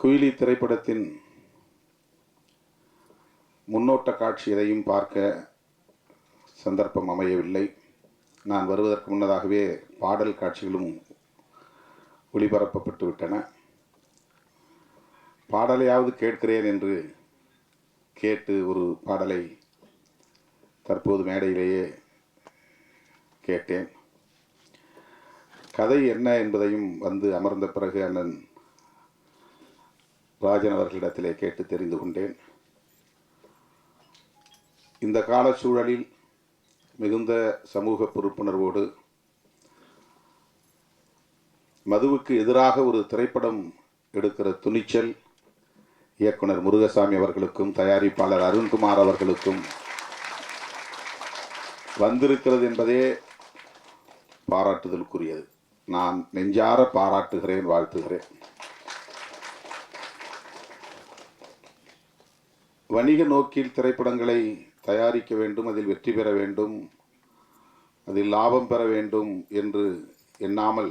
குயிலி திரைப்படத்தின் முன்னோட்ட காட்சி எதையும் பார்க்க சந்தர்ப்பம் அமையவில்லை. நான் வருவதற்கு முன்னதாகவே பாடல் காட்சிகளும் ஒளிபரப்பப்பட்டு விட்டன. பாடலையாவது கேட்கிறேன் என்று கேட்டு ஒரு பாடலை தற்போது மேடையிலேயே கேட்டேன். கதை என்ன என்பதையும் வந்து அமர்ந்த பிறகு அண்ணன் ராஜன் அவர்களிடத்திலே கேட்டு தெரிந்து கொண்டேன். இந்த கால சூழலில் மிகுந்த சமூக பொறுப்புணர்வோடு மதுவுக்கு எதிராக ஒரு திரைப்படம் எடுக்கிற துணிச்சல் இயக்குனர் முருகசாமி அவர்களுக்கும் தயாரிப்பாளர் அருண்குமார் அவர்களுக்கும் வந்திருக்கிறது என்பதே பாராட்டுதலுக்குரியது. நான் நெஞ்சார பாராட்டுகிறேன் வாழ்த்துகிறேன். வணிக நோக்கில் திரைப்படங்களை தயாரிக்க வேண்டும் அதில் வெற்றி பெற வேண்டும் அதில் லாபம் பெற வேண்டும் என்று எண்ணாமல்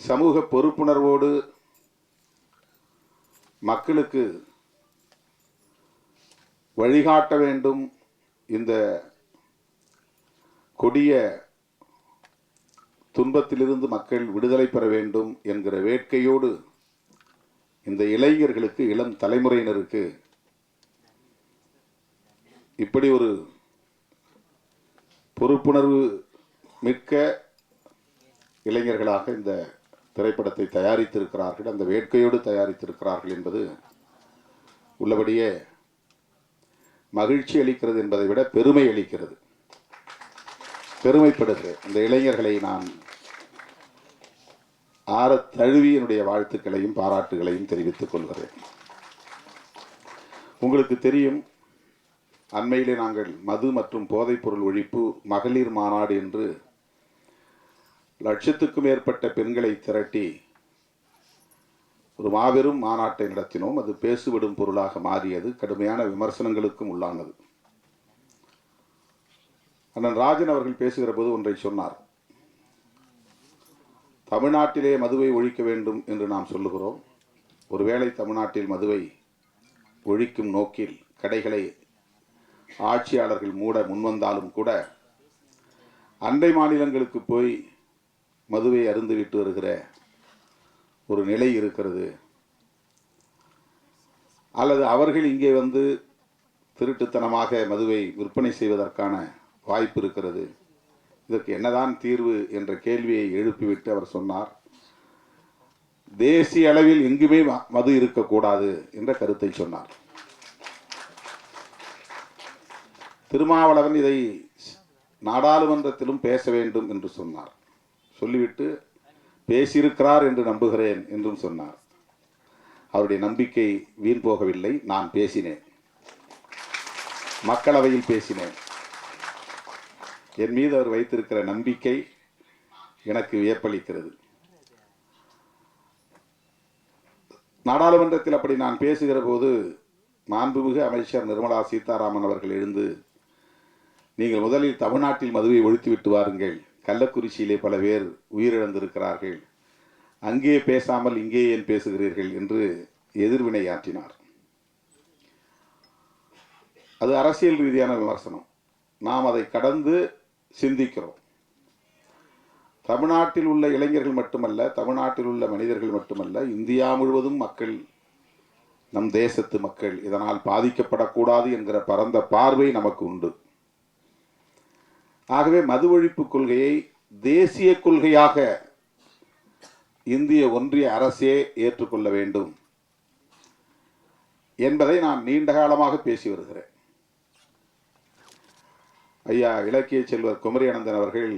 சமூக பொறுப்புணர்வோடு மக்களுக்கு வழிகாட்ட வேண்டும். இந்த கொடிய துன்பத்திலிருந்து மக்கள் விடுதலை பெற வேண்டும் என்கிற வேட்கையோடு இந்த இளைஞர்களுக்கு இளம் தலைமுறையினருக்கு இப்படி ஒரு பொறுப்புணர்வு மிக்க இளைஞர்களாக இந்த திரைப்படத்தை தயாரித்திருக்கிறார்கள் அந்த வேட்கையோடு தயாரித்திருக்கிறார்கள் என்பது உள்ளபடியே மகிழ்ச்சி அளிக்கிறது என்பதை விட பெருமை அளிக்கிறது. பெருமைப்படுகிறேன். இந்த இளைஞர்களை நான் ஆற தழுவி என்னுடைய வாழ்த்துக்களையும் பாராட்டுகளையும் தெரிவித்துக் கொள்கிறேன். உங்களுக்கு தெரியும் அண்மையிலே நாங்கள் மது மற்றும் போதைப்பொருள் ஒழிப்பு மகளிர் மாநாடு என்று லட்சத்துக்கும் மேற்பட்ட பெண்களை திரட்டி ஒரு மாபெரும் மாநாட்டை நடத்தினோம். அது பேசுவிடும் பொருளாக மாறியது. கடுமையான விமர்சனங்களுக்கும் உள்ளானது. அண்ணன் ராஜன் அவர்கள் பேசுகிற போது ஒன்றை சொன்னார். தமிழ்நாட்டிலே மதுவை ஒழிக்க வேண்டும் என்று நாம் சொல்லுகிறோம். ஒருவேளை தமிழ்நாட்டில் மதுவை ஒழிக்கும் நோக்கில் கடைகளை ஆட்சியாளர்கள் மூட முன்வந்தாலும் கூட அண்டை மாநிலங்களுக்கு போய் மதுவை அருந்துவிட்டு வருகிற ஒரு நிலை இருக்கிறது. அல்லது அவர்கள் இங்கே வந்து திருட்டுத்தனமாக மதுவை விற்பனை செய்வதற்கான வாய்ப்பு இருக்கிறது. இதற்கு என்னதான் தீர்வு என்ற கேள்வியை எழுப்பிவிட்டு அவர் சொன்னார் தேசிய அளவில் எங்குமே ம- மது இருக்கக்கூடாது என்ற கருத்தை சொன்னார். திருமாவளவன் இதை நாடாளுமன்றத்திலும் பேச வேண்டும் என்று சொன்னார். சொல்லிவிட்டு பேசியிருக்கிறார் என்று நம்புகிறேன் என்றும் சொன்னார். அவருடைய நம்பிக்கை வீண் போகவில்லை. நான் பேசினேன். மக்களவையில் பேசினேன். என் மீது அவர் வைத்திருக்கிற நம்பிக்கை எனக்கு வியப்பளிக்கிறது. நாடாளுமன்றத்தில் அப்படி நான் பேசுகிற போது மாண்புமிகு அமைச்சர் நிர்மலா சீதாராமன் அவர்கள் எழுந்து நீங்கள் முதலில் தமிழ்நாட்டில் மதுவை ஒழித்துவிட்டு வாருங்கள். கள்ளக்குறிச்சியிலே பல பேர் உயிரிழந்திருக்கிறார்கள். அங்கே பேசாமல் இங்கே ஏன் பேசுகிறீர்கள்? என்று எதிர்வினையாற்றினார் அது அரசியல் ரீதியான விமர்சனம். நாம் அதை கடந்து சிந்திக்கிறோம். தமிழ்நாட்டில் உள்ள இளைஞர்கள் மட்டுமல்ல தமிழ்நாட்டில் உள்ள மனிதர்கள் மட்டுமல்ல இந்தியா முழுவதும் மக்கள் நம் தேசத்து மக்கள் இதனால் பாதிக்கப்படக்கூடாது என்கிற பரந்த பார்வை நமக்கு உண்டு. ஆகவே மது ஒழிப்பு கொள்கையை தேசிய கொள்கையாக இந்திய ஒன்றிய அரசே ஏற்றுக்கொள்ள வேண்டும் என்பதை நான் நீண்ட காலமாக பேசி வருகிறேன். ஐயா இலக்கிய செல்வர் குமரியானந்தன் அவர்கள்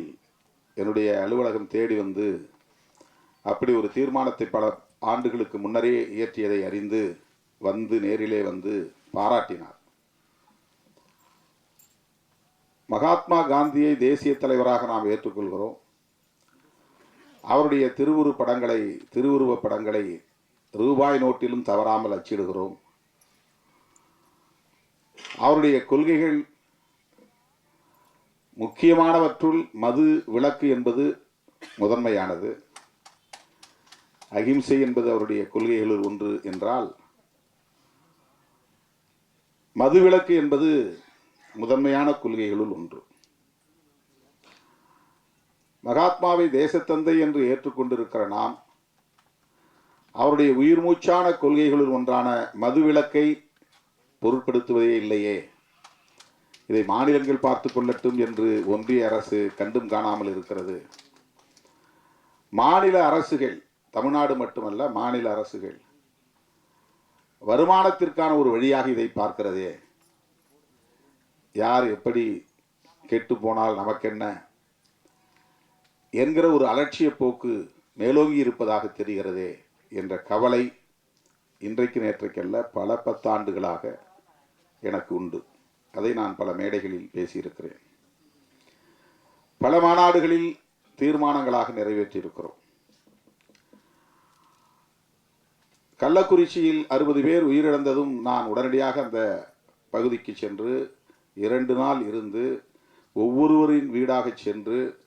என்னுடைய அலுவலகம் தேடி வந்து அப்படி ஒரு தீர்மானத்தை பல ஆண்டுகளுக்கு முன்னரே இயற்றியதை அறிந்து வந்து நேரிலே வந்து பாராட்டினார். மகாத்மா காந்தியை தேசிய தலைவராக நாம் ஏற்றுக்கொள்கிறோம். அவருடைய திருவுரு படங்களை திருவுருவ படங்களை ரூபாய் நோட்டிலும் தவறாமல் அச்சிடுகிறோம். அவருடைய கொள்கைகள் முக்கியமானவற்றுள் மது விளக்கு என்பது முதன்மையானது. அகிம்சை என்பது அவருடைய கொள்கைகளில் ஒன்று என்றால் மதுவிலக்கு என்பது முதன்மையான கொள்கைகளுள் ஒன்று. மகாத்மாவை தேசத்தந்தை என்று ஏற்றுக்கொண்டிருக்கிற நாம் அவருடைய உயிர் மூச்சான கொள்கைகளுள் ஒன்றான மதுவிலக்கை பொருட்படுத்துவதே இல்லையே. இதை மாநிலங்கள் பார்த்து கொள்ளட்டும் என்று ஒன்றிய அரசு கண்டும் காணாமல் இருக்கிறது. மாநில அரசுகள் தமிழ்நாடு மட்டுமல்ல மாநில அரசுகள் வருமானத்திற்கான ஒரு வழியாக இதை பார்க்கிறதே. யார் எப்படி கெட்டு போனால் நமக்கென்ன? என்கிற ஒரு அலட்சிய போக்கு மேலோங்கி இருப்பதாக தெரிகிறதே என்ற கவலை இன்றைக்கு நேற்றைக்கல்ல பல பத்தாண்டுகளாக எனக்கு உண்டு. அதை நான் பல மேடைகளில் பேசியிருக்கிறேன். பல மாநாடுகளில் தீர்மானங்களாக நிறைவேற்றியிருக்கிறோம். கள்ளக்குறிச்சியில் அறுபது பேர் உயிரிழந்ததும் நான் உடனடியாக அந்த பகுதிக்கு சென்று இரண்டு நாள் இருந்து ஒவ்வொருவரின் வீடாக சென்று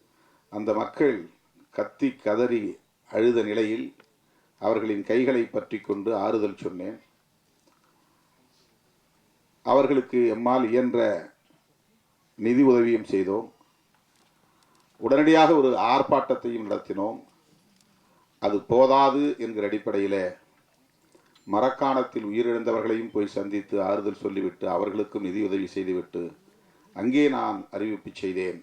அந்த மக்கள் கத்தி கதறி அழுத நிலையில் அவர்களின் கைகளை பற்றி கொண்டு ஆறுதல் சொன்னேன். அவர்களுக்கு எம்மால் இயன்ற நிதி உதவியும் செய்தோம். உடனடியாக ஒரு ஆர்ப்பாட்டத்தையும் நடத்தினோம். அது போதாது என்கிற அடிப்படையில் மரக்காணத்தில் உயிரிழந்தவர்களையும் போய் சந்தித்து ஆறுதல் சொல்லிவிட்டு அவர்களுக்கும் நிதியுதவி செய்துவிட்டு அங்கே நான் அறிவிப்பு செய்தேன்.